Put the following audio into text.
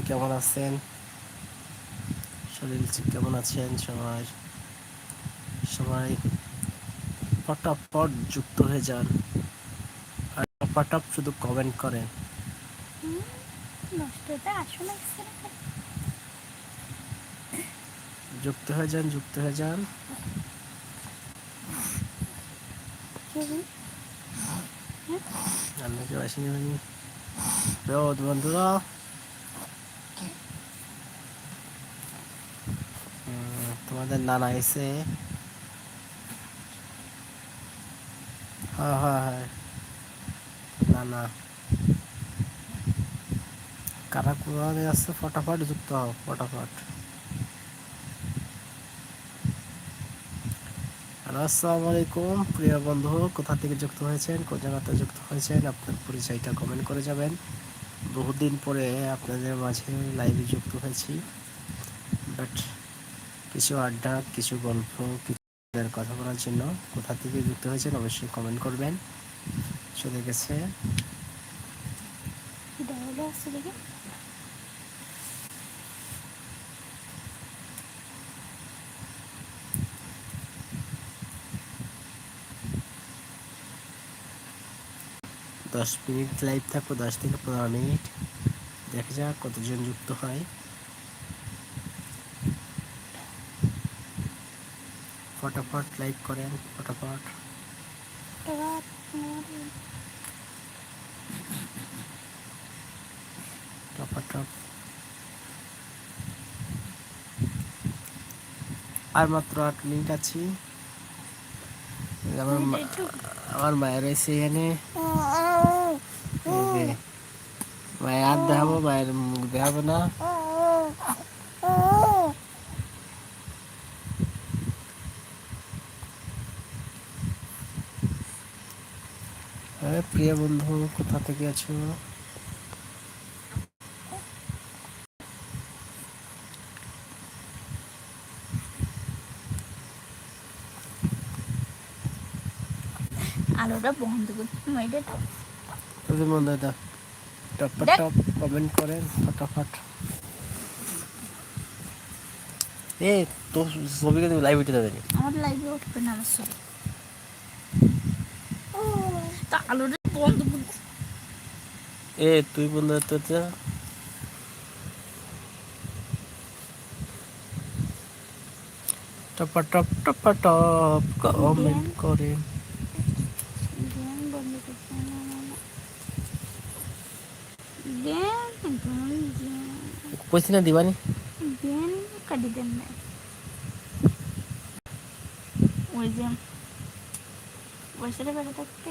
কেমন আছেন? শরীর কেমন আছেন সবাই? সবাই পটাপট যুক্ত হয়ে যান। আর টপাটপ শুধু কমেন্ট করেন। যুক্ত হয়ে যান যুক্ত হয়ে যান। হয়নি রোদ বন্ধুরা তোমাদের নানা এসে। হ্যাঁ হ্যাঁ হ্যাঁ। নানা। কারা কোরআনে আসছে? ফটাফট যুক্ত হও, ফটাফট। আসসালামু আলাইকুম। প্রিয় বন্ধু, কোথা থেকে যুক্ত হয়েছেন? কোন জায়গাতে যুক্ত হয়েছেন? আপনার পরিচয়টা কমেন্ট করে যাবেন। বহুদিন পরে আপনাদের মাঝে লাইভে যুক্ত হয়েছি। বাট কিছু আড্ডা, কিছু গল্প কিছু কথা বলার জন্য কোথা থেকে যুক্ত হয়েছেন অবশ্যই কমেন্ট করবেন। চলে গেছে। দশ মিনিট লাইভ থাকব, দশ থেকে পনেরো মিনিট। দেখা যাক কতজন যুক্ত হয়। ফটাফট লাইভ করেন ফটাফট। আর মাত্র আট মিনিট আছি। আমার আমার মায়ের এসে এখানে। মায়ের হাত দেখাবো মায়ের মুখ দেখাবো না। আরে প্রিয় বন্ধু কোথা থেকে আছো? আলোটা বন্ধ করতে এটা তোদের মনে দাও টপ। টপ কমেন্ট করেন ফটাফট। এ তো ছবিকে তুমি লাইভ উঠে আমার লাইভে উঠবে না আমার বন্ধ এ তুই বন্ধু তো top top top top comment জ্ঞান কইছি না দিবানি? জ্ঞান কাটি দেন না ওই যে পয়সাটা বেড়ে থাকতে।